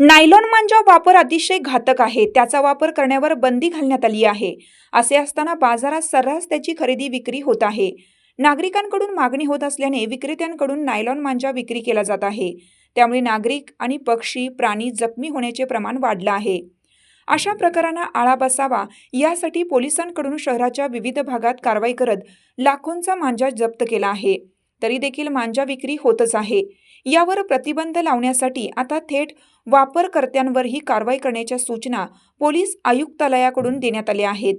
Nylon मांजा वापर अतिशय घातक आहे. त्याचा वापर करण्यावर बंदी घालण्यात आली आहे. असे असताना बाजारात सर्रास त्याची खरेदी विक्री होत आहे. नागरिकांकडून मागणी होत असल्याने विक्रेत्यांकडून नायलॉन मांजा विक्री केला जात आहे. त्यामुळे नागरिक आणि पक्षी प्राणी जखमी होण्याचे प्रमाण वाढलं आहे. अशा प्रकारांना आळा बसावा यासाठी पोलिसांकडून शहराच्या विविध भागात कारवाई करत लाखोंचा मांजा जप्त केला आहे. तरी देखील मांजा विक्री होतच आहे. यावर प्रतिबंध लावण्यासाठी आता थेट वापरकर्त्यांवरही कारवाई करण्याच्या सूचना पोलीस आयुक्तालयाकडून देण्यात आल्या आहेत.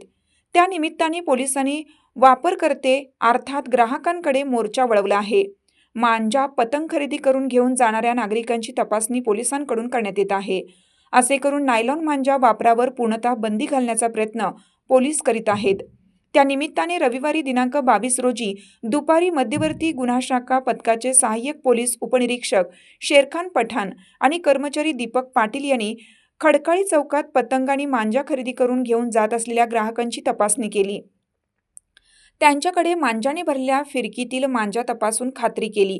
त्यानिमित्ताने पोलिसांनी वापरकर्ते अर्थात ग्राहकांकडे मोर्चा वळवला आहे. मांजा पतंग खरेदी करून घेऊन जाणाऱ्या नागरिकांची तपासणी पोलिसांकडून करण्यात येत आहे. असे करून नायलॉन मांजा वापरावर पूर्णतः बंदी घालण्याचा प्रयत्न पोलीस करीत आहेत. त्या निमित्ताने रविवारी दिनांक बावीस रोजी दुपारी मध्यवर्ती गुन्हा शाखा पथकाचे सहाय्यक पोलीस उपनिरीक्षक शेरखान पठाण आणि कर्मचारी दीपक पाटील यांनी खडकाळी चौकात पतंग आणि मांजा खरेदी करून घेऊन जात असलेल्या ग्राहकांची तपासणी केली. त्यांच्याकडे मांजाने भरलेल्या फिरकीतील मांजा तपासून खात्री केली.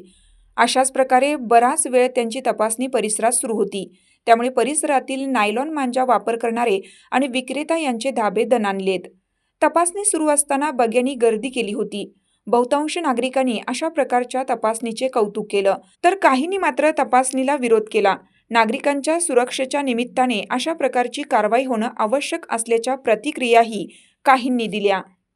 अशाच प्रकारे बराच वेळ त्यांची तपासणी परिसरात सुरू होती. त्यामुळे परिसरातील नायलॉन मांजा वापर करणारे आणि विक्रेता यांचे धाबे दणानलेत तपासणी सुरू असताना बग्यांनी गर्दी केली होती. बहुतांश नागरिकांनी अशा प्रकारच्या तपासणीचे कौतुक केलं. तर काहींनी मात्र तपासणीला विरोध केला. नागरिकांच्या सुरक्षेच्या निमित्ताने अशा प्रकारची कारवाई होणं आवश्यक असल्याच्या प्रतिक्रियाही काहींनी दिल्या.